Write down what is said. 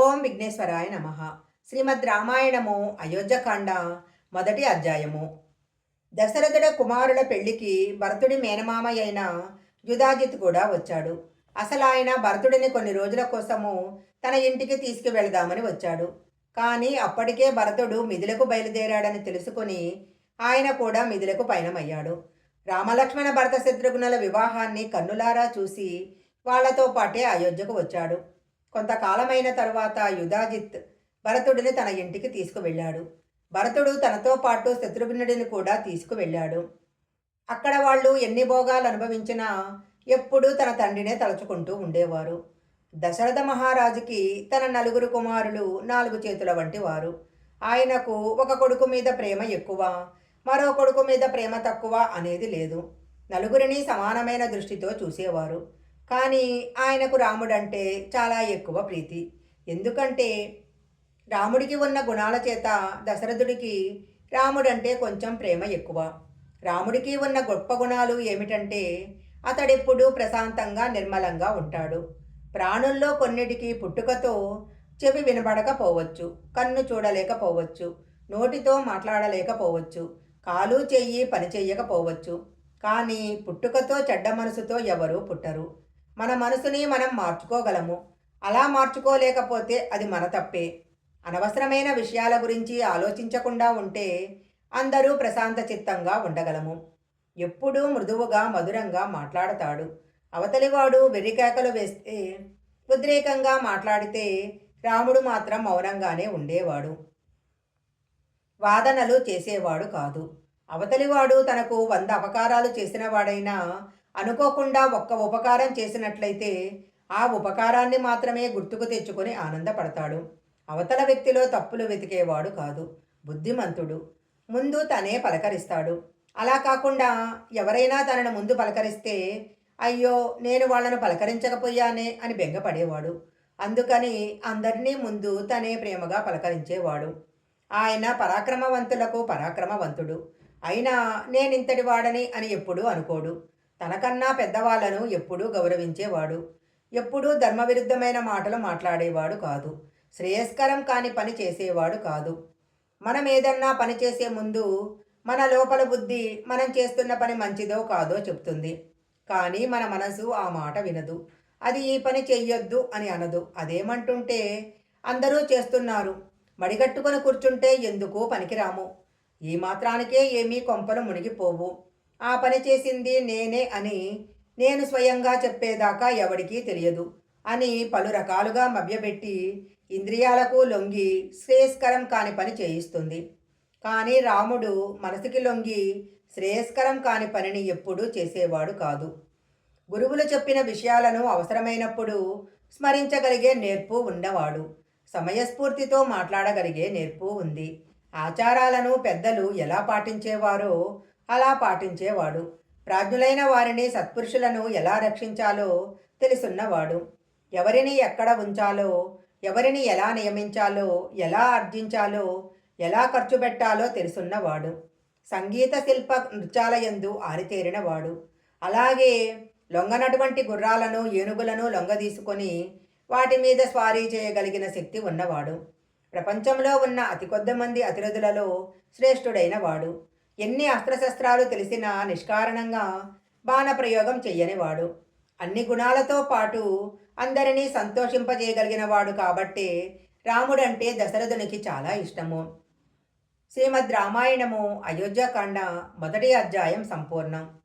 ఓం విఘ్నేశ్వరాయ నమ. శ్రీమద్ రామాయణము అయోధ్యకాండ మొదటి అధ్యాయము. దశరథుడ కుమారుల పెళ్ళికి భరతుడి మేనమామ అయిన యుధాజిత్ కూడా వచ్చాడు. అసలు ఆయన భరతుడిని కొన్ని రోజుల కోసము తన ఇంటికి తీసుకువెళదామని వచ్చాడు. కానీ అప్పటికే భరతుడు మిథులకు బయలుదేరాడని తెలుసుకొని ఆయన కూడా మిథులకు పయనమయ్యాడు. రామలక్ష్మణ భరత శత్రుఘ్నుల వివాహాన్ని కన్నులారా చూసి వాళ్ళతో పాటే అయోధ్యకు వచ్చాడు. కొంతకాలమైన తరువాత యుధాజిత్ భరతుడిని తన ఇంటికి తీసుకువెళ్ళాడు. భరతుడు తనతో పాటు శత్రుఘ్నుడిని కూడా తీసుకువెళ్ళాడు. అక్కడ వాళ్ళు ఎన్ని భోగాలు అనుభవించినా ఎప్పుడూ తన తండ్రినే తలుచుకుంటూ ఉండేవారు. దశరథ మహారాజుకి తన నలుగురు కుమారులు నాలుగు చేతుల వంటి వారు. ఆయనకు ఒక కొడుకు మీద ప్రేమ ఎక్కువ మరో కొడుకు మీద ప్రేమ తక్కువ అనేది లేదు. నలుగురిని సమానమైన దృష్టితో చూసేవారు. కానీ ఆయనకు రాముడంటే చాలా ఎక్కువ ప్రీతి. ఎందుకంటే రాముడికి ఉన్న గుణాల చేత దశరథుడికి రాముడంటే కొంచెం ప్రేమ ఎక్కువ. రాముడికి ఉన్న గొప్ప గుణాలు ఏమిటంటే అతడెప్పుడూ ప్రశాంతంగా నిర్మలంగా ఉంటాడు. ప్రాణుల్లో కొన్నిటికి పుట్టుకతో చెవి వినబడకపోవచ్చు కన్ను చూడలేకపోవచ్చు నోటితో మాట్లాడలేకపోవచ్చు కాలు చెయ్యి పని చెయ్యకపోవచ్చు కానీ పుట్టుకతో చెడ్డ మనసుతో ఎవరూ పుట్టరు. మన మనసుని మనం మార్చుకోగలము. అలా మార్చుకోలేకపోతే అది మన తప్పే. అనవసరమైన విషయాల గురించి ఆలోచించకుండా ఉంటే అందరూ ప్రశాంత చిత్తంగా ఉండగలము. ఎప్పుడూ మృదువుగా మధురంగా మాట్లాడతాడు. అవతలివాడు వెర్రికేకలు వేస్తే ఉద్రేకంగా మాట్లాడితే రాముడు మాత్రం మౌనంగానే ఉండేవాడు. వాదనలు చేసేవాడు కాదు. అవతలివాడు తనకు వంద అపకారాలు చేసిన వాడైనా అనుకోకుండా ఒక్క ఉపకారం చేసినట్లయితే ఆ ఉపకారాన్ని మాత్రమే గుర్తుకు తెచ్చుకొని ఆనందపడతాడు. అవతల వ్యక్తిలో తప్పులు వెతికేవాడు కాదు. బుద్ధిమంతుడు. ముందు తనే పలకరిస్తాడు. అలా కాకుండా ఎవరైనా తనను ముందు పలకరిస్తే అయ్యో నేను వాళ్ళను పలకరించకపోయానే అని బెంగపడేవాడు. అందుకని అందరినీ ముందు తనే ప్రేమగా పలకరించేవాడు. ఆయన పరాక్రమవంతులకు పరాక్రమవంతుడు. అయినా నేనింతటి వాడని అని ఎప్పుడూ అనుకోడు. తనకన్నా పెద్దవాళ్ళను ఎప్పుడూ గౌరవించేవాడు. ఎప్పుడూ ధర్మవిరుద్ధమైన మాటలు మాట్లాడేవాడు కాదు. శ్రేయస్కరం కాని పని చేసేవాడు కాదు. మనం ఏదన్నా పని చేసే ముందు మన లోపల బుద్ధి మనం చేస్తున్న పని మంచిదో కాదో చెప్తుంది. కానీ మన మనసు ఆ మాట వినదు. అది ఈ పని చెయ్యొద్దు అని అనదు. అదేమంటుంటే అందరూ చేస్తున్నారు. మడిగట్టుకొని కూర్చుంటే ఎందుకు పనికిరాము. ఈ మాత్రానికే ఏమీ కొంపలు మునిగిపోవు. ఆ పని చేసింది నేనే అని నేను స్వయంగా చెప్పేదాకా ఎవడికీ తెలియదు అని పలు రకాలుగా మభ్యపెట్టి ఇంద్రియాలకు లొంగి శ్రేయస్కరం కాని పని చేయిస్తుంది. కానీ రాముడు మనసుకి లొంగి శ్రేయస్కరం కాని పనిని ఎప్పుడూ చేసేవాడు కాదు. గురువులు చెప్పిన విషయాలను అవసరమైనప్పుడు స్మరించగలిగే నేర్పు ఉన్నవాడు సమయస్ఫూర్తితో మాట్లాడగలిగే నేర్పు ఉంది. ఆచారాలను పెద్దలు ఎలా పాటించేవారో అలా పాటించేవాడు. ప్రాజ్ఞులైన వారిని సత్పురుషులను ఎలా రక్షించాలో తెలుసున్నవాడు. ఎవరిని ఎక్కడ ఉంచాలో ఎవరిని ఎలా నియమించాలో ఎలా ఆర్జించాలో ఎలా ఖర్చు పెట్టాలో తెలుసున్నవాడు. సంగీత శిల్ప నృత్యాలయందు ఆరితేరినవాడు. అలాగే లొంగనటువంటి గుర్రాలను ఏనుగులను లొంగదీసుకొని వాటి మీద స్వారీ చేయగలిగిన శక్తి ఉన్నవాడు. ప్రపంచంలో ఉన్న అతి కొద్ది మంది అతిరథులలో శ్రేష్ఠుడైన వాడు ఎన్ని అస్త్రశస్త్రాలు తెలిసినా నిష్కారణంగా బాణప్రయోగం చెయ్యనివాడు. అన్ని గుణాలతో పాటు అందరినీ సంతోషింపజేయగలిగినవాడు కాబట్టే రాముడంటే దశరథునికి చాలా ఇష్టము. శ్రీమద్ రామాయణము అయోధ్యకాండ మొదటి అధ్యాయం సంపూర్ణం.